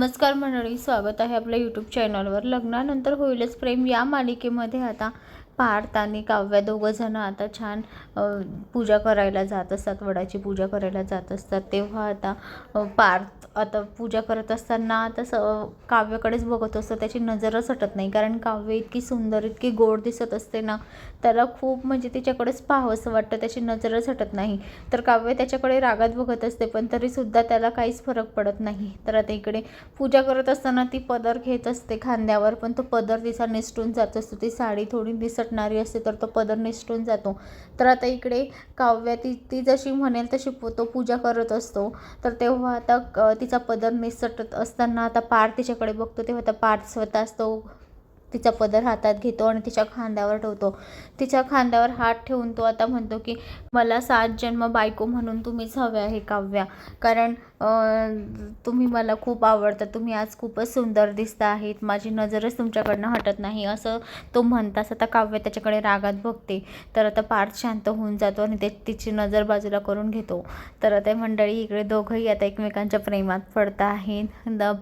नमस्कार मंडळी स्वागत आहे आपल्या यूट्यूब चॅनलवर लग्नानंतर होईलच प्रेम या मालिकेमध्ये. आता पार्थ आणि काव्या दोघं जण आता छान पूजा करायला जात असतात वडाची पूजा करायला जात असतात. तेव्हा आता पार्थ आता पूजा करत असताना आता स काव्याकडेच बघत असतो. त्याची नजरच हटत नाही. कारण काव्य इतकी सुंदर इतकी गोड दिसत असते ना त्याला खूप म्हणजे तिच्याकडेच पाहावंसं वाटतं. त्याची नजरच हटत नाही. तर काव्य त्याच्याकडे रागात बघत असते पण तरीसुद्धा त्याला काहीच फरक पडत नाही. तर आता इकडे पूजा करत असताना ती पदर घेत असते खांद्यावर पण तो पदर तिचा निसटून जात असतो. ती साडी थोडी दिसत झटणारी असते तर तो पदर निसटून जातो. तर आता इकडे काव्या ती ती जशी म्हणेल तशी तो पूजा करत असतो. तर तेव्हा आता तिचा पदर निसटत असताना आता पार्थ तिच्याकडे बघतो तेव्हा आता पार्थ स्वतःच तो तिचा पदर हातात घेतो आणि तिच्या खांद्यावर ठेवतो. तिच्या खांद्यावर हात ठेवून तो आता म्हणतो की मला सात जन्म बायको म्हणून तुम्हीच हवे आहे काव्या. कारण तुम्ही मला खूप आवडता. तुम्ही आज खूपच सुंदर दिसता आहेत. माझी नजरच तुमच्याकडनं हटत नाही. असं तो म्हणताच आता काव्य त्याच्याकडे रागात बघते. तर आता पार्थ शांत होऊन जातो आणि ते तिची नजर बाजूला करून घेतो. तर आता मंडळी इकडे दोघंही आता एकमेकांच्या प्रेमात पडत आहेत.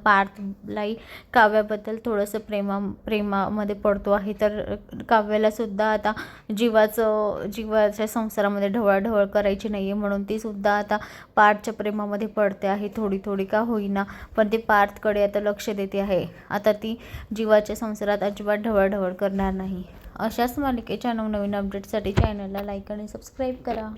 पार्थलाही काव्याबद्दल थोडंसं प्रेमा प्रेमा मध्ये पडतो आहे तर काव्याला सुद्धा आता जीवाचं जीवाच्या संसारामध्ये ढवळाढवळ करायची नाही आहे म्हणून ती सुद्धा आता पार्थच्या प्रेमामध्ये पडते आहे थोडी थोडी का होईना. पण ती पार्थकडे आता लक्ष देते आहे. आता ती जीवाच्या संसारात अजिबात ढवळढवळ करणार नाही. अशाच मालिकेच्या नवनवीन अपडेटसाठी चॅनलला लाईक आणि सबस्क्राईब करा.